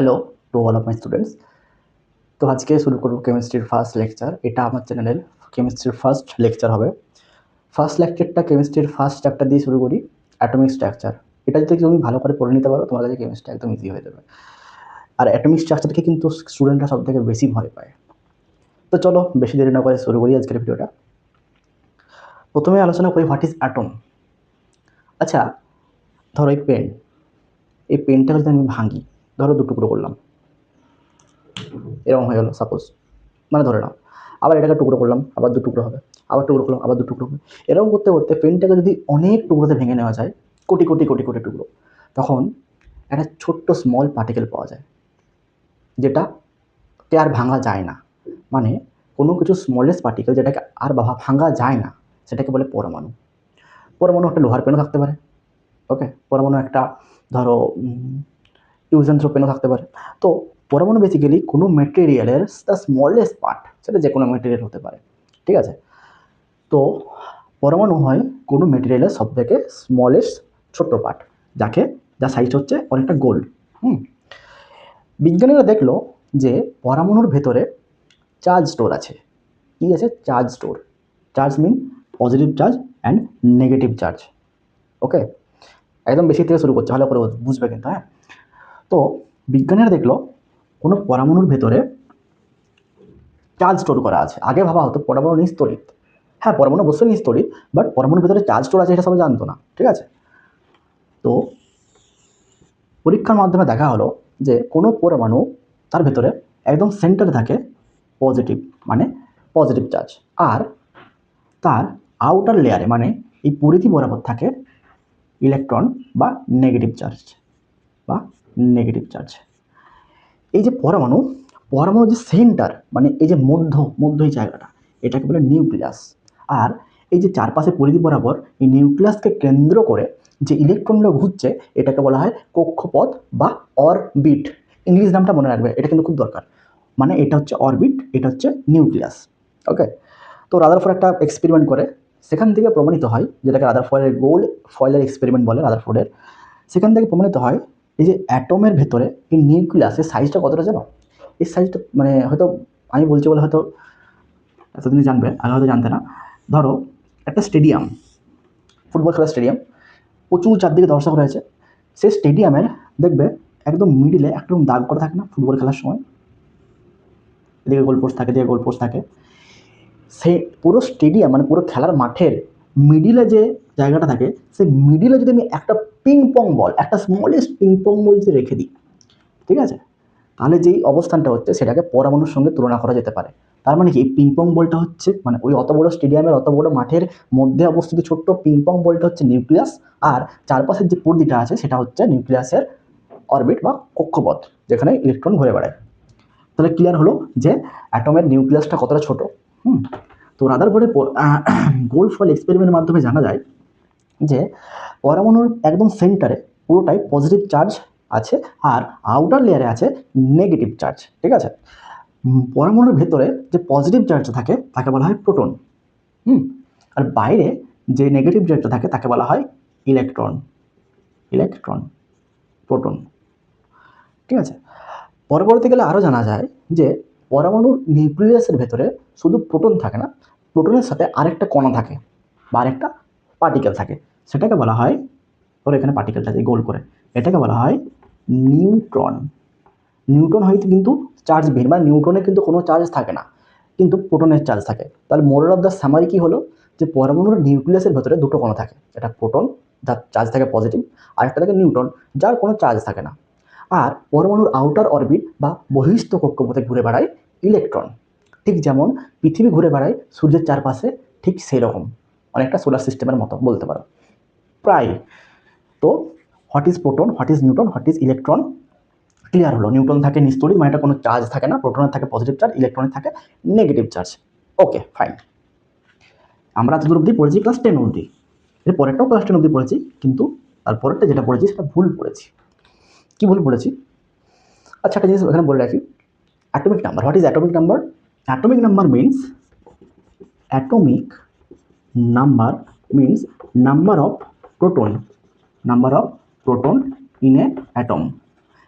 Hello to all of my students তো আজকে শুরু করব কেমিস্ট্রির ফার্স্ট লেকচার এটা আমার চ্যানেলের কেমিস্ট্রির ফার্স্ট লেকচার হবে। ফার্স্ট লেকচারটা কেমিস্ট্রির ফার্স্ট চ্যাপ্টার দিয়ে শুরু করি। অ্যাটমিক স্ট্রাকচার এটা যদি তুমি ভালো করে পড়ে নিতে পারো, তোমার কাছে কেমিস্ট্রি একদম ইজি হয়ে যাবে। আর অ্যাটমিক স্ট্রাকচারকে কিন্তু স্টুডেন্টরা সব থেকে বেশি ভয় পায়। তো চলো বেশি দেরি না করে শুরু করি আজকের ভিডিওটা। প্রথমে আলোচনা করি হোয়াট ইজ অ্যাটম আচ্ছা ধরো এই পেন এই পেনটা যদি আমি ভাঙি ধরো দু টুকরো করলাম। এরকম হয়ে গেলো সাপোজ মানে ধরে নাও, আবার এটাকে টুকরো করলাম, আবার দু টুকরো হবে, আবার টুকরো করলাম, আবার দু টুকরো হবে। এরকম করতে করতে পেনটাকে যদি অনেক টুকরোতে ভেঙে নেওয়া যায়, কোটি কোটি কোটি কোটি টুকরো, তখন একটা ছোট্ট স্মল পার্টিকেল পাওয়া যায়, যেটা কে আর ভাঙা যায় না। মানে কোনো কিছু স্মলেস্ট পার্টিকেল যেটাকে আর বাবা ভাঙা যায় না, সেটাকে বলে পরমাণু। পরমাণু একটা লোহার পেনও থাকতে পারে ওকে পরমাণু একটা, ধরো ইউজেন্থ্রো পেনও থাকতে পারে। তো পরমাণু বেসিক্যালি কোনো মেটেরিয়ালের দ্য স্মলেস্ট পার্ট সেটা যে কোনো মেটেরিয়াল হতে পারে, ঠিক আছে? তো পরমাণু হয় কোনো মেটেরিয়ালের সব থেকে স্মলেস্ট ছোট্ট পার্ট যাকে যার সাইজ হচ্ছে অনেকটা গোল্ড হুম? বিজ্ঞানীরা দেখল যে পরমাণুর ভেতরে চার্জ স্টোর আছে। কী আছে? Charge store charge mean positive charge and negative charge okay একদম বেশি থেকে শুরু করছে, ভালো করে বুঝবে কিন্তু হ্যাঁ? তো বিজ্ঞানীরা দেখল, কোনো পরমাণুর ভেতরে চার্জ স্টোর করা আছে। আগে ভাবা হতো পরমাণু নিস্তরিত হ্যাঁ পরমাণু অবশ্যই নিস্তরিত বাট পরমাণুর ভেতরে চার্জ স্টোর আছে এটা সবাই জানতো না, ঠিক আছে? তো পরীক্ষার মাধ্যমে দেখা হলো যে কোনো পরমাণু তার ভেতরে একদম সেন্টারে থাকে পজিটিভ মানে পজিটিভ চার্জ আর তার আউটার লেয়ারে মানে এই পরিধি বরাবর থাকে ইলেকট্রন বা নেগেটিভ চার্জ বা নেগেটিভ চার্জ এই যে পরমাণু পরমাণু যে সেন্টার মানে এই যে মধ্য মধ্য এই জায়গাটা, এটাকে বলে নিউক্লিয়াস। আর এই যে চারপাশে পরিধি বরাবর এই নিউক্লিয়াসকে কেন্দ্র করে যে ইলেকট্রনগুলো ঘুরছে, এটাকে বলা হয় কক্ষপথ বা অরবিট ইংলিশ নামটা মনে রাখবে, এটা কিন্তু খুব দরকার। মানে এটা হচ্ছে অরবিট এটা হচ্ছে নিউক্লিয়াস। ওকে তো রাদারফোর্ড একটা এক্সপেরিমেন্ট করে। সেখান থেকে প্রমাণিত হয়, যেটাকে রাদারফোর্ডের গোল্ড ফয়েলের এক্সপেরিমেন্ট বলে রাদারফোর্ডের সেখান থেকে প্রমাণিত হয় এই যে অ্যাটমের ভেতরে এই নিউক্লিয়াসের সাইজটা কতটা জানো? এই সাইজটা মানে হয়তো আমি বলছি বলে হয়তো এতদিনই জানবে, আগে হয়তো জানতে না। ধরো একটা স্টেডিয়াম ফুটবল খেলার স্টেডিয়াম প্রচুর চারদিকে দর্শক রয়েছে। সেই স্টেডিয়ামের দেখবে একদম মিডিলে একদম দাগ করা থাকে না ফুটবল খেলার সময়? এদিকে গোল পোস্ট থাকে, এদিকে গোল পোস্ট থাকে। সেই পুরো স্টেডিয়াম মানে পুরো খেলার মাঠের মিডিলে যে জায়গাটা থাকে, সেই মিডিলে যদি আমি একটা পিং পং বল একটা স্মলেস্ট পিং পং বল যদি রেখে দিই, ঠিক আছে? তাহলে যেই অবস্থানটা হচ্ছে, সেটাকে পরমাণুর সঙ্গে তুলনা করা যেতে পারে। তার মানে কি? পিং পং বলটা হচ্ছে মানে ওই অত বড় স্টেডিয়ামের অত বড় মাঠের মধ্যে অবস্থিত ছোট্ট পিং পং বলটা হচ্ছে নিউক্লিয়াস আর চারপাশের যে পর্দিটা আছে, সেটা হচ্ছে নিউক্লিয়াসের অরবিট বা কক্ষপথ, যেখানে ইলেকট্রন ঘুরে বেড়ায়। তাহলে ক্লিয়ার হলো যে অ্যাটমের নিউক্লিয়াসটা কতটা ছোট? হুম? তো রাদারফোর্ডের গোল ফল এক্সপেরিমেন্টের মাধ্যমে জানা যায় যে পরমাণুর একদম সেন্টারে পুরোটাই পজিটিভ চার্জ আছে আর আউটার লেয়ারে আছে নেগেটিভ চার্জ ঠিক আছে? পরমাণুর ভেতরে যে পজিটিভ চার্জটা থাকে, তাকে বলা হয় প্রোটন হুম? আর বাইরে যে নেগেটিভ চার্জটা থাকে, তাকে বলা হয় ইলেকট্রন ইলেকট্রন প্রোটন ঠিক আছে? পরবর্তীকালে আরও জানা যায় যে পরমাণুর নিউক্লিয়াসের ভেতরে শুধু প্রোটন থাকে না প্রোটনের সাথে আরেকটা কণা থাকে বা আরেকটা পার্টিকেল থাকে। সেটাকে বলা হয় ওর এখানে পার্টিকেলটা আছে, গোল করে। এটাকে বলা হয় নিউট্রন। নিউট্রন হয়তো কিন্তু চার্জ ভিন মানে নিউট্রনে কিন্তু কোনো চার্জ থাকে না, কিন্তু প্রোটনের চার্জ থাকে। তাহলে মোরাল অফ দ্য সামারি কী হলো? যে পরমাণুর নিউক্লিয়াসের ভেতরে দুটো কোনো থাকে এটা প্রোটন যার চার্জ থাকে পজিটিভ আর একটা থাকে নিউট্রন যার কোনো চার্জ থাকে না। আর পরমাণুর আউটার অরবিট বা বহিস্থ কক্ষপথে ঘুরে বেড়ায় ইলেকট্রন ঠিক যেমন পৃথিবী ঘুরে বেড়ায় সূর্যের চারপাশে, ঠিক সেই রকম অনেকটা সোলার সিস্টেমের মতো, বলতে পারো। প্রায়। তো what is proton what is newton what is electron clear হলো। নিউটন থাকে নিস্তরিত মানে এটা কোনো চার্জ থাকে না। প্রোটনের থাকে পজিটিভ চার্জ ইলেকট্রনের থাকে নেগেটিভ চার্জ ওকে ফাইন আমরা এতদূর অবধি পড়েছি ক্লাস টেন অবধি। এর পরেরটাও ক্লাস টেন অবধি পড়েছি, কিন্তু তারপরেরটা যেটা পড়েছি সেটা ভুল পড়েছি। কি ভুল পড়েছি? আচ্ছা একটা জিনিস এখানে বলে রাখি। Atomic number what is atomic number atomic number means atomic number means number of proton number of proton in a atom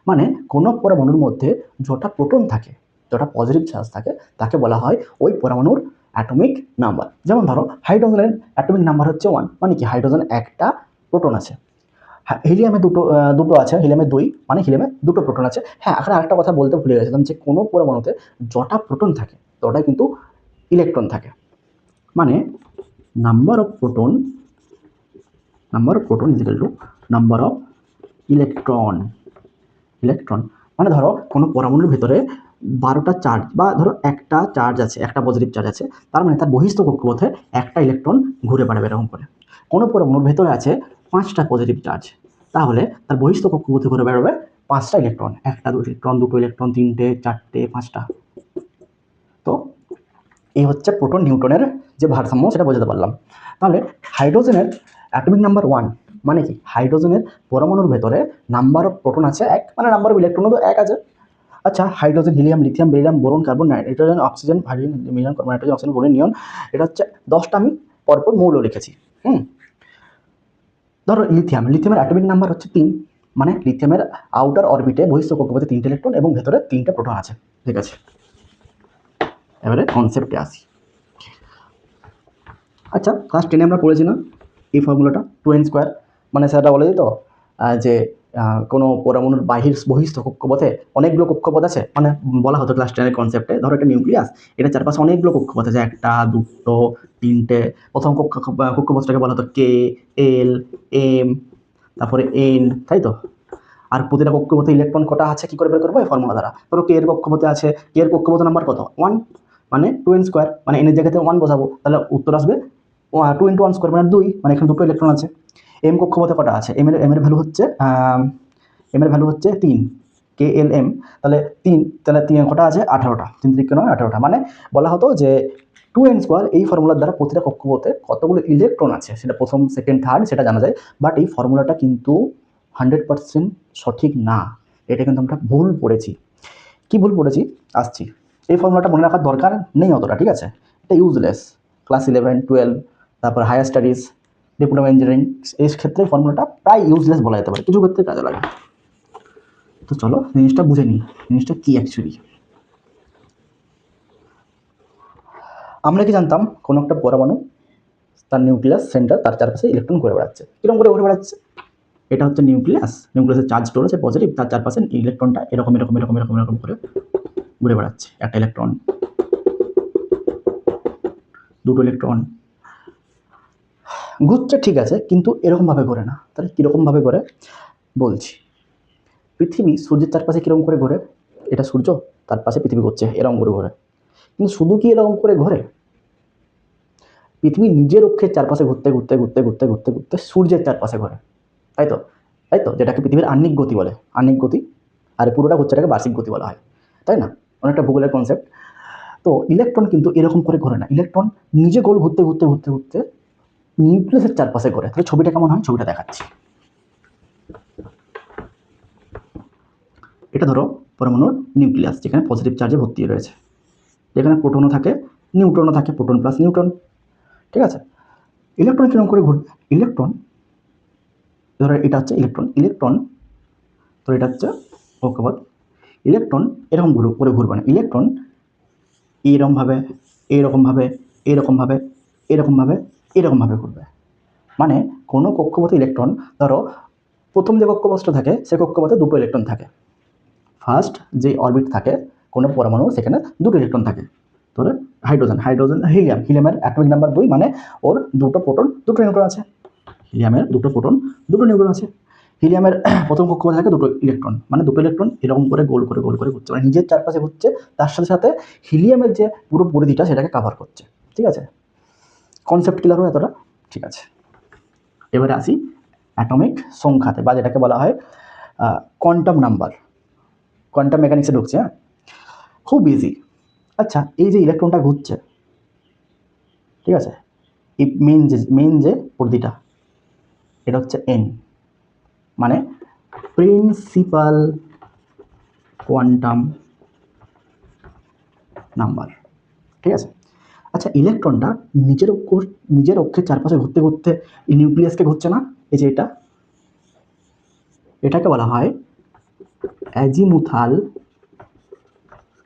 মানে কোনো পরমাণুর মধ্যে যটা প্রোটন থাকে, যটা পজিটিভ চার্জ থাকে, তাকে বলা হয় ওই পরমাণুর অ্যাটমিক নাম্বার যেমন ধরো হাইড্রোজেনের অ্যাটমিক নাম্বার হচ্ছে ওয়ান মানে কি হাইড্রোজেন একটা প্রোটন আছে। হ্যাঁ হিলিয়ামে দুটো দুটো আছে হিলিয়ামে দুই মানে হিলিয়ামে দুটো প্রোটন আছে। হ্যাঁ এখানে আরেকটা কথা বলতে ভুলে গেছিলাম যে কোনো পরমাণুতে যটা প্রোটন থাকে, তটাই কিন্তু ইলেকট্রন থাকে। মানে number of proton number of proton equal to number of electron electron মানে ধরো কোনো পরমাণুর ভিতরে বারোটা চার্জ বা ধরো একটা চার্জ আছে, একটা পজিটিভ চার্জ আছে, তার মানে তার বহিস্থ কক্ষপথে একটা ইলেকট্রন ঘুরে বেড়াবে এরকম করে। কোনো পরমাণুর ভেতরে আছে পাঁচটা পজিটিভ চার্জ তাহলে তার বহিস্থ কক্ষপথে ঘুরে বেড়াবে পাঁচটা ইলেকট্রন একটা, দুটো ইলেকট্রন দুটো ইলেকট্রন তিনটে, চারটে, পাঁচটা। তো এই হচ্ছে প্রোটন নিউটনের যে ভারসাম্য, সেটা বোঝাতে পারলাম। তাহলে হাইড্রোজেনের অ্যাটমিক নাম্বার ওয়ান মানে কি? হাইড্রোজেনের পরমাণুর ভেতরে নাম্বার অফ প্রোটন আছে এক মানে নাম্বার অফ ইলেকট্রনও তো এক আছে। আচ্ছা hydrogen, helium, lithium, barium, boron, carbon nitrogen oxygen hydrogen nitrogen, oxygen, boron neon এটা হচ্ছে দশটা আমি পরপর মৌল লিখেছি, হুম? ধরো লিথিয়াম, লিথিয়ামের অ্যাটমিক নাম্বার হচ্ছে তিন মানে লিথিয়ামের আউটার অরবিটে বহিষ্ঠ কক্ষপথে তিনটে ইলেকট্রন এবং ভেতরে তিনটে প্রোটন আছে, ঠিক আছে? এবারে কনসেপ্টে আসি। আচ্ছা ক্লাস টেনে আমরা পড়েছি না ফর্মুলাটা টু এন স্কোয়ার মানে স্যারটা বলে দিত যে কোনো পরমাণুর বাহির বহিস্থ কক্ষপথে অনেকগুলো কক্ষপথ আছে। মানে বলা হতো ক্লাস টেনের কনসেপ্টে ধরো একটা নিউক্লিয়াস এটা চারপাশে অনেকগুলো কক্ষপথ আছে, একটা, দুটো, তিনটে, প্রথম কক্ষ কক্ষপথটাকে বলা হতো কে এল এম তারপরে এন তাই তো? আর প্রতিটা কক্ষপথে ইলেকট্রন কটা আছে, কী করে বের করব? এই ফর্মুলা দ্বারা। ধরো কে এর কক্ষপথে আছে কে এর কক্ষপথ নাম্বার কত? ওয়ান মানে টু এন স্কোয়ার মানে এনের জায়গাতে ওয়ান বসাবো, তাহলে উত্তর আসবে টু ইন্টু ওয়ান স্কোয়ার মানে দুই মানে এখানে দুটো ইলেকট্রন আছে। এম কক্ষপথে কটা আছে? এম এর এম এর ভ্যালু হচ্ছে এম এর ভ্যালু হচ্ছে তিন কে এল এম তাহলে তিন তাহলে তিন কটা আছে? আঠারোটা। তিন তিরিকে নয়, আঠারোটা। মানে বলা হতো যে টু এন স্কোয়ার এই ফর্মুলার দ্বারা প্রতিটা কক্ষপথে কতগুলো ইলেকট্রন আছে? সেটা প্রথম সেকেন্ড থার্ড সেটা জানা যায়। বাট এই ফর্মুলাটা কিন্তু হান্ড্রেড পার্সেন্ট সঠিক না। এটা কিন্তু আমরা ভুল পড়েছি। কি ভুল পড়েছি? আসছি। এই ফর্মুলাটা মনে রাখার দরকার নেই অতটা, ঠিক আছে? এটা ইউজলেস ক্লাস ইলেভেন টুয়েলভ তারপর হায়ার স্টাডিজ ডিপ্লোমা ইঞ্জিনিয়ারিং এই ক্ষেত্রে ফর্মুলাটা প্রায় ইউজলেস বলা যেতে পারে। কিছু ক্ষেত্রে কাজে লাগে। তো চলো, জিনিসটা বুঝে নিই। জিনিসটা কী অ্যাকচুয়ালি আমরা কি জানতাম, কোনো একটা পরমাণু তার নিউক্লিয়াস সেন্টার তার চারপাশে ইলেকট্রন ঘুরে বেড়াচ্ছে। কীরকম করে ঘুরে বেড়াচ্ছে? এটা হচ্ছে নিউক্লিয়াস নিউক্লিয়াসের চার্জ স্টোর আছে পজিটিভ তার চারপাশে ইলেকট্রনটা এরকম এরকম এরকম এরকম এরকম করে ঘুরে বেড়াচ্ছে। একটা ইলেকট্রন দুটো ইলেকট্রন ঘুরছে ঠিক আছে, কিন্তু এরকমভাবে ঘোরে না। তাহলে কীরকমভাবে ঘোরে বলছি, পৃথিবী সূর্যের চারপাশে কীরকম করে ঘোরে? এটা সূর্য তার পাশে পৃথিবী ঘুরছে এরকম করে ঘোরে। কিন্তু শুধু কি এরকম করে ঘোরে? পৃথিবী নিজের অক্ষের চারপাশে ঘুরতে ঘুরতে ঘুরতে ঘুরতে ঘুরতে ঘুরতে সূর্যের চারপাশে ঘোরে। তাই তো? তাই তো? যেটাকে পৃথিবীর আর্নিক গতি বলে। আহ্নিক গতি, আর পুরোটা ঘুরছে এটাকে বার্ষিক গতি বলা হয়। তাই না? অনেকটা ভূগোলের কনসেপ্ট তো ইলেকট্রন কিন্তু এরকম করে ঘোরে না। ইলেকট্রন নিজে গোল ঘুরতে ঘুরতে ঘুরতে ঘুরতে নিউক্লিয়াসের চারপাশে ঘোরে তাহলে ছবিটা কেমন হয়? ছবিটা দেখাচ্ছি। এটা ধরো পরমাণুর নিউক্লিয়াস, যেখানে পজিটিভ চার্জে ভর্তি রয়েছে। যেখানে প্রোটনও থাকে নিউট্রনও থাকে প্রোটন প্লাস নিউট্রন ঠিক আছে? ইলেকট্রন কীরকম করে ঘুরবে? ইলেকট্রন ধরো এটা হচ্ছে ইলেকট্রন ইলেকট্রন ধরো এটা হচ্ছে কক্ষপথ ইলেকট্রন এরকম করে ঘুরবে না। ইলেকট্রন এইরকমভাবে এইরকমভাবে এইরকমভাবে এরকমভাবে এরকমভাবে ঘুরবে মানে কোনো কক্ষপথে ইলেকট্রন ধরো প্রথম যে কক্ষপথটা থাকে সে কক্ষপথে দুটো ইলেকট্রন থাকে। ফার্স্ট যে অরবিট থাকে, কোনো পরমাণু, সেখানে দুটো ইলেকট্রন থাকে। ধরে হাইড্রোজেন হাইড্রোজেন হিলিয়াম হিলিয়ামের অ্যাটমিক নাম্বার দুই মানে ওর দুটো প্রোটন দুটো নিউট্রন আছে। হিলিয়ামের দুটো প্রোটন দুটো নিউট্রন আছে। হিলিয়ামের প্রথম কক্ষপথে থাকে দুটো ইলেকট্রন মানে দুটো ইলেকট্রন এরকম করে গোল করে গোল করে ঘুরছে। মানে নিজের চারপাশে ঘুরছে, তার সাথে সাথে হিলিয়ামের যে পুরো পরিধিটা সেটাকে কাভার করছে। ঠিক আছে? কনসেপ্ট ক্লিয়ার হয় এতটা? ঠিক আছে। এবারে আসি অ্যাটমিক সংখ্যাতে বা যেটাকে বলা হয় কোয়ান্টাম নাম্বার কোয়ান্টাম মেকানিক্সে ঢুকছে হ্যাঁ? খুব ইজি আচ্ছা এই যে ইলেকট্রনটা ঘুরছে, ঠিক আছে? এই মেন যে মেন যে পরিধিটা এটা হচ্ছে এন মানে প্রিন্সিপাল কোয়ান্টাম নাম্বার ঠিক আছে? আচ্ছা ইলেকট্রনটা নিজের অক্ষ নিজের অক্ষের চারপাশে ঘুরতে ঘুরতে এই নিউক্লিয়াসকে ঘুরছে না? এই যে এটা, এটাকে বলা হয় azimuthal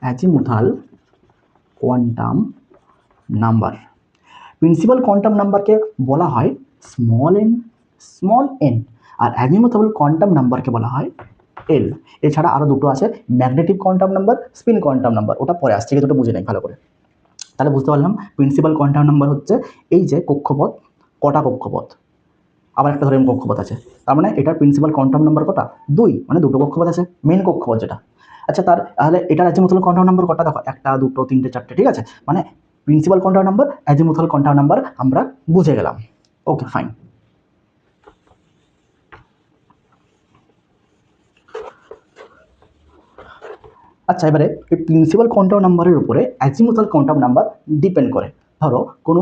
azimuthal quantum number principal quantum নাম্বারকে বলা হয় স্মল এন স্মল এন আর অ্যাজিমুথাল কোয়ান্টাম নাম্বারকে বলা হয় এল এছাড়া আরও দুটো আছে magnetic quantum number spin quantum number ওটা পরে আসছে দুটো বুঝে নেই, ভালো করে। তাহলে বুঝতে পারলাম প্রিন্সিপাল কোয়ান্টাম নাম্বার হচ্ছে এই যে কক্ষপথ, কটা কক্ষপথ? আবার একটা ধরেন কক্ষপথ আছে। তার মানে এটার প্রিন্সিপাল কোয়ান্টাম নাম্বার কটা? দুই মানে দুটো কক্ষপথ আছে মেন কক্ষপথ যেটা। আচ্ছা তার, তাহলে এটার অ্যাজিমুথাল কোয়ান্টাম নাম্বার কটা? দেখো, একটা, দুটো, তিনটে, চারটে, ঠিক আছে? মানে principal quantum number azimuthal quantum number আমরা বুঝে গেলাম। ওকে ফাইন আচ্ছা এবারে এই প্রিন্সিপাল কোয়ান্টাম নাম্বারের উপরে অ্যাজিমুথাল কোয়ান্টাম নাম্বার ডিপেন্ড করে। ধরো, কোনো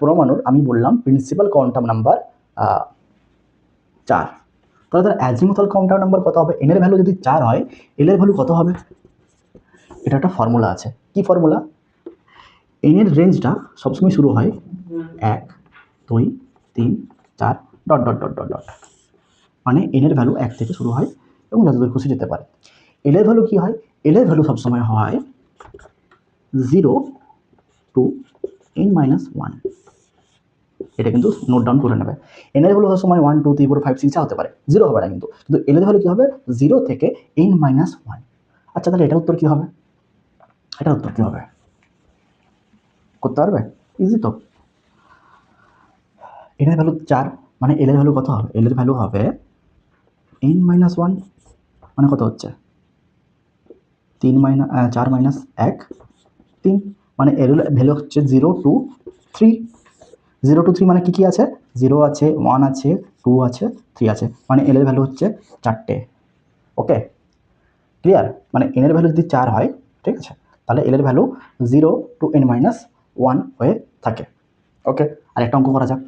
পরমাণুর, আমি বললাম প্রিন্সিপাল কোয়ান্টাম নাম্বার চার। তাহলে তার অ্যাজিমুথাল কোয়ান্টাম নাম্বার কত হবে? এনের ভ্যালু যদি চার হয় এলের ভ্যালু কত হবে? এটা একটা ফর্মুলা আছে। কি ফর্মুলা এনের রেঞ্জটা সবসময় শুরু হয় এক, দুই, তিন, চার dot dot dot dot dot মানে এনের ভ্যালু এক থেকে শুরু হয় এবং যতদূর খুশি যেতে পারে। এলের ভ্যালু কী হয়? এলের ভ্যালু সবসময় হয় zero to n minus one এটা কিন্তু নোট ডাউন করে নেবে। এনের ভ্যালু সবসময় one two three four five six হতে পারে। জিরো হবে না কিন্তু। কিন্তু এলের ভ্যালু কী হবে? জিরো থেকে এন মাইনাস ওয়ান আচ্ছা তাহলে এটা উত্তর কী হবে? এটা উত্তর কী হবে? করতে পারবে? ইজি তো। এনের ভ্যালু চার মানে এলের ভ্যালু কত হবে? এলের ভ্যালু হবে এন মাইনাস ওয়ান মানে কত হচ্ছে? তিন মাইনাস চার মাইনাস এক, তিন মানে এর ভ্যালু হচ্ছে zero to three zero to three মানে কী কী আছে? জিরো আছে ওয়ান আছে টু আছে থ্রি আছে। মানে এলের ভ্যালু হচ্ছে চারটে। ওকে ক্লিয়ার মানে এনের ভ্যালু যদি চার হয়, ঠিক আছে? তাহলে এলের value zero to n minus one হয়ে থাকে। ওকে আর একটা অঙ্ক করা যাক।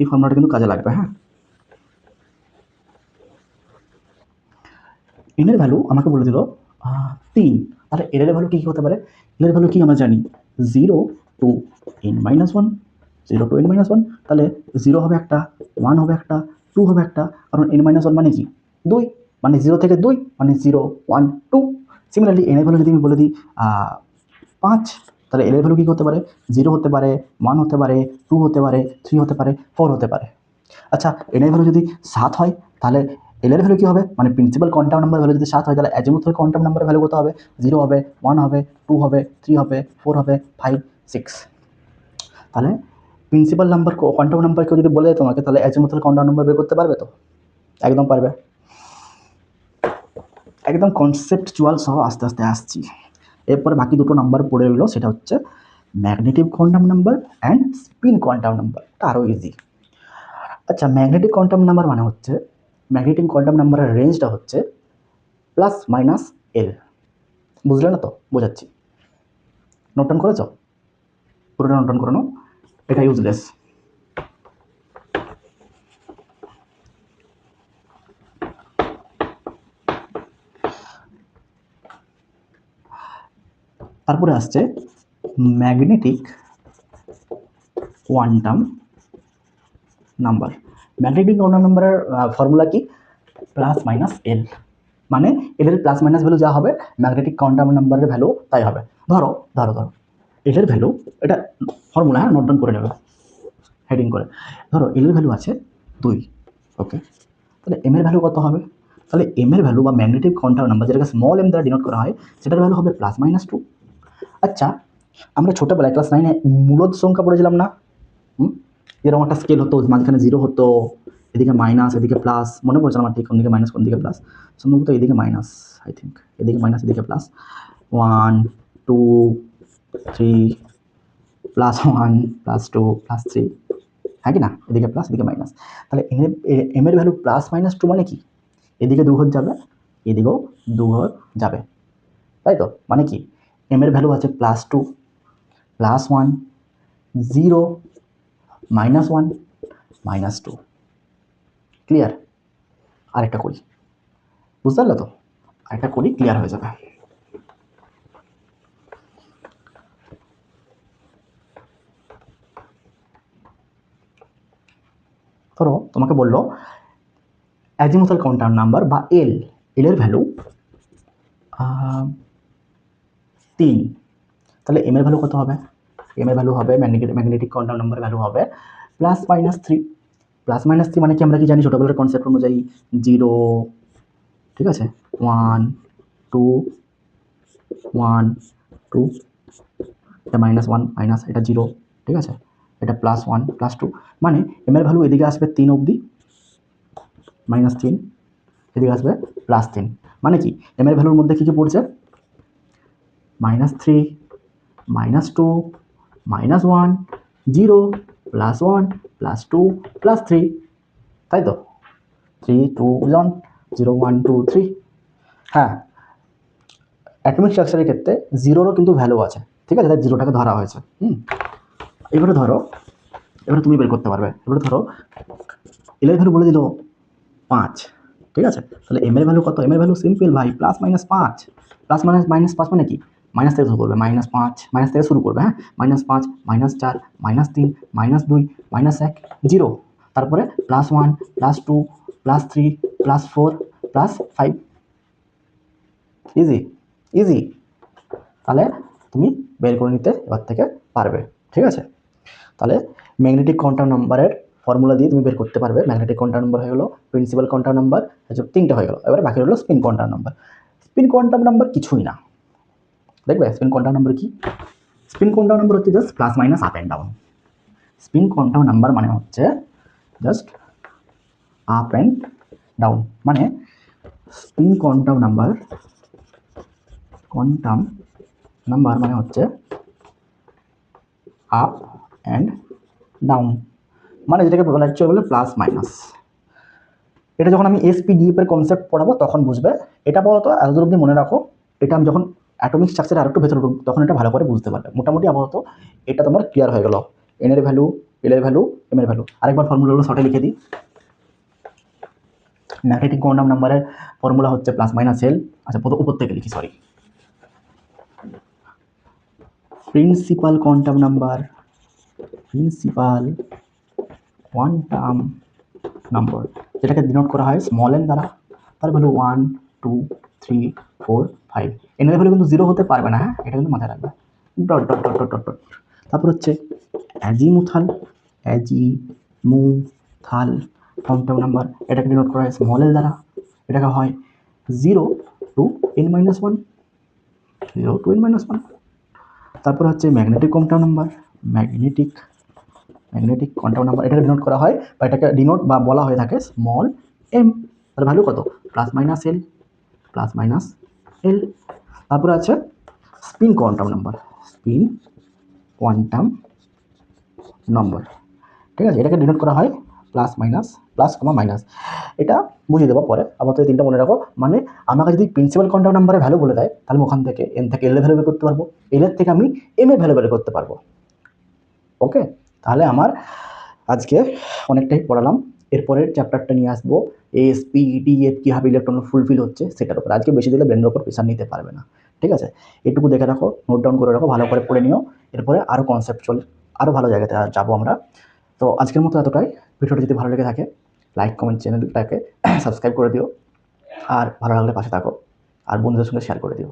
এই ফর্মুলাটা কিন্তু কাজে লাগবে হ্যাঁ? এনের ভ্যালু আমাকে বলে দিল তিন। তাহলে এর ভ্যালু কী কী হতে পারে? এর ভ্যালু কি আমরা জানি? Zero to n minus one zero to n minus one তাহলে জিরো হবে একটা ওয়ান হবে একটা টু হবে একটা, কারণ এন মাইনাস ওয়ান মানে কি? দুই। মানে জিরো থেকে দুই মানে জিরো ওয়ান টু সিমিলারলি এনের ভ্যালু যদি আমি বলে দিই পাঁচ, তাহলে এর ভ্যালু কী হতে পারে? জিরো হতে পারে ওয়ান হতে পারে টু হতে পারে থ্রি হতে পারে ফোর হতে পারে। আচ্ছা এনের ভ্যালু যদি সাত হয়, তাহলে এলের ভ্যালু কী হবে? মানে প্রিন্সিপাল কোয়ান্টাম নাম্বার ভ্যালু যদি সাত হয়, তাহলে অ্যাজিমুথাল কোয়ান্টাম নাম্বারের ভ্যালু কত হবে? জিরো হবে ওয়ান হবে টু হবে থ্রি হবে ফোর হবে ফাইভ সিক্স তাহলে প্রিন্সিপাল নাম্বার কোয়ান্টাম নাম্বার কেউ যদি বলে তোমাকে, তাহলে অ্যাজিমুথাল কোয়ান্টাম নাম্বার বের করতে পারবে তো? একদম পারবে। একদম কনসেপ্টচুয়াল সহ আস্তে আস্তে আসছি। এরপরে বাকি দুটো নাম্বার পড়ে রইল, সেটা হচ্ছে magnetic quantum number and spin quantum number আরও ইজি আচ্ছা ম্যাগনেটিক কোয়ান্টাম নাম্বার মানে হচ্ছে ম্যাগনেটিক কোয়ান্টাম নাম্বারের রেঞ্জটা হচ্ছে প্লাস মাইনাস এল বুঝলে না তো? বোঝাচ্ছি। নোট ডাউন করেছ? পুরোটা নোট ডাউন করে নাও। এটা ইউজলেস তারপরে আসছে magnetic quantum number magnetic quantum নাম্বারের ফর্মুলা কি? প্লাস মাইনাস এল মানে এলের প্লাস মাইনাস ভ্যালু যা হবে ম্যাগনেটিক কোয়ান্টাম নাম্বারের ভ্যালু তাই হবে। ধরো ধরো ধরো। এলের ভ্যালু এটা ফর্মুলা হ্যাঁ নোট ডাউন করে নেবে। হেডিং করে। ধরো এলের ভ্যালু আছে দুই ওকে তাহলে এম এর ভ্যালু কত হবে? তাহলে এম এর ভ্যালু বা ম্যাগনেটিক কোয়ান্টাম নাম্বার যেটাকে স্মল এম দ্বারা ডিনোট করা হয়, সেটার ভ্যালু হবে প্লাস মাইনাস টু আচ্ছা আমরা ছোটোবেলায় ক্লাস নাইনে মূলত সংখ্যা পড়েছিলাম না? হুম? এরকম একটা স্কেল হতো, মাঝখানে জিরো হতো, এদিকে মাইনাস এদিকে প্লাস মনে পড়ছে আমার ঠিক কোন দিকে মাইনাস কোন দিকে প্লাস সম্ভবত এদিকে মাইনাস আই থিঙ্ক এদিকে মাইনাস এদিকে plus one two three plus one plus two plus three হ্যাঁ কি না? এদিকে প্লাস এদিকে মাইনাস তাহলে এম এর ভ্যালু প্লাস মাইনাস টু মানে কি? এদিকে দু ঘর যাবে, এদিকেও দু ঘর যাবে। তাই তো? মানে কি? এম এর ভ্যালু আছে plus two plus one zero minus one, minus two. Clear? আরেকটা করি। বুঝতে পারলে তো? আরেকটা করি, ক্লিয়ার হয়ে যাবে। ধরো, তোমাকে বলল, অ্যাজিমুথাল কাউন্টার নাম্বার বা এল এল এর ভ্যালু তিন। তাহলে এম এর ভ্যালু কত হবে? এম এর ভ্যালু হবে magnetic magnetic quantum number value হবে plus minus three plus minus three মানে কি আমরা কি জানি? ছোটোবেলার কনসেপ্ট অনুযায়ী জিরো ঠিক আছে? ওয়ান টু ওয়ান টু এটা মাইনাস ওয়ান মাইনাস এটা জিরো ঠিক আছে? এটা প্লাস ওয়ান প্লাস টু মানে এম এর ভ্যালু এদিকে আসবে তিন অবধি মাইনাস তিন, এদিকে আসবে প্লাস তিন। মানে কি? এম এর ভ্যালুর মধ্যে কী কী পড়ছে? Minus three minus two minus one zero plus one plus two plus three তাই তো three two one zero one two three হ্যাঁ অ্যাটমিক স্ট্রাকচারের ক্ষেত্রে জিরোরও কিন্তু ভ্যালু আছে। ঠিক আছে? তাই জিরোটাকে ধরা হয়েছে। হুম? এবারে ধরো, এবারে তুমি বের করতে পারবে। এবারে ধরো এলের ভ্যালু বলে দিল পাঁচ। ঠিক আছে? তাহলে এম এর ভ্যালু কত? এম এর ভ্যালু সিম্পল ভাই প্লাস মাইনাস পাঁচ। প্লাস মাইনাস মাইনাস পাঁচ মানে কি? মাইনাস থেকে শুরু করবে মাইনাস পাঁচ মাইনাস থেকে শুরু করবে হ্যাঁ? মাইনাস পাঁচ মাইনাস চার মাইনাস তিন মাইনাস দুই মাইনাস এক জিরো তারপরে plus one plus two plus three plus four plus five easy easy তাহলে তুমি বের করে নিতে এবার থেকে পারবে, ঠিক আছে? তাহলে ম্যাগনেটিক কোয়ান্টাম নাম্বারের ফর্মুলা দিয়ে তুমি বের করতে পারবে। ম্যাগনেটিক কোয়ান্টাম নাম্বার হয়ে গেলো প্রিন্সিপাল কোয়ান্টাম নাম্বার তিনটে হয়ে গেলো। এবারে বাকি হলো spin quantum number spin quantum number কিছুই না। দেখবে স্পিন কোয়ান্টাম নাম্বার কি? স্পিন কোয়ান্টাম নাম্বার হচ্ছে just plus minus up and down spin quantum number মানে হচ্ছে জাস্ট আপ অ্যান্ড ডাউন মানে spin quantum number quantum number মানে হচ্ছে আপ অ্যান্ড ডাউন মানে যেটাকে বলা অ্যাকচুয়ালি বলে প্লাস মাইনাস এটা যখন আমি এসপিডিএফ এর কনসেপ্ট পড়াবো, তখন বুঝবে। এটা বলতো এতদূর অব্দি মনে রাখো। এটা আমি যখন অ্যাটমিক স্ট্রাকচার আরেকটু ভেতরে ঢুকবো তখন এটা ভালো করে বুঝতে পারবে। মোটামুটি আপাতত এটা তোমার ক্লিয়ার হয়ে গেল। এন এর ভ্যালু এল এর ভ্যালু এম এর ভ্যালু আরেকবার ফর্মুলাগুলো শর্টে লিখে দিই। ম্যাগনেটিক কোয়ান্টাম নাম্বারের ফর্মুলা হচ্ছে প্লাস মাইনাস এল আচ্ছা প্রথম উপর থেকে লিখি sorry principal quantum number principal quantum number যেটাকে ডিনোট করা হয় স্মল এন দ্বারা, তার value one two three four five এনের ভ্যালু কিন্তু জিরো হতে পারবে না হ্যাঁ? এটা কিন্তু মাথায় রাখবে। Dot dot dot dot dot dot. তারপর হচ্ছে অ্যাজিমুথাল অ্যাজিমুথাল কোয়ান্টাম নাম্বার এটাকে ডিনোট করা হয় স্মল এল দ্বারা। এটাকে হয় zero to n minus one zero to n minus one তারপর হচ্ছে magnetic quantum number magnetic magnetic quantum number এটাকে ডিনোট করা হয় বা এটাকে ডিনোট বা বলা হয়ে থাকে স্মল এম তার ভ্যালু কত? Plus minus l plus minus l তারপরে আছে spin quantum number spin quantum number ঠিক আছে? এটাকে ডিনোট করা হয় plus minus plus comma minus এটা বুঝিয়ে দেবো পরে। আপাতত তিনটা মনে রাখো। মানে আমাকে যদি প্রিন্সিপাল কোয়ান্টাম নাম্বারের ভ্যালু বলে দেয়, তাহলে ওখান থেকে এন থেকে এল এর ভ্যালু বের করতে পারব। এল এর থেকে আমি এম এর ভ্যালু বের করতে পারব। ওকে তাহলে আমার আজকে অনেকটাই পড়ালাম। এরপরের চ্যাপ্টারটা নিয়ে আসব। এস পি ডি এফ কীভাবে ইলেকট্রন ফুলফিল হচ্ছে সেটার উপর। আজকে বেশি দিলে ব্রেনের উপর প্রেশার নিতে পারবে না। ঠিক আছে? এটুকু দেখে রাখো নোট ডাউন করে রাখো, ভালো করে পড়ে নিও। এরপরে আরও কনসেপ্টুয়াল আরও ভালো জায়গাতে যাব আমরা। তো আজকের মতো এতটাই। ভিডিওটা যদি ভালো লেগে থাকে লাইক কমেন্ট চ্যানেলটাকে সাবস্ক্রাইব করে দিও। আর ভালো লাগলে পাশে থাকো। আর বন্ধুদের সঙ্গে শেয়ার করে দিও।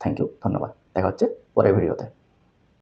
থ্যাংক ইউ ধন্যবাদ। দেখা হচ্ছে পরের ভিডিওতে।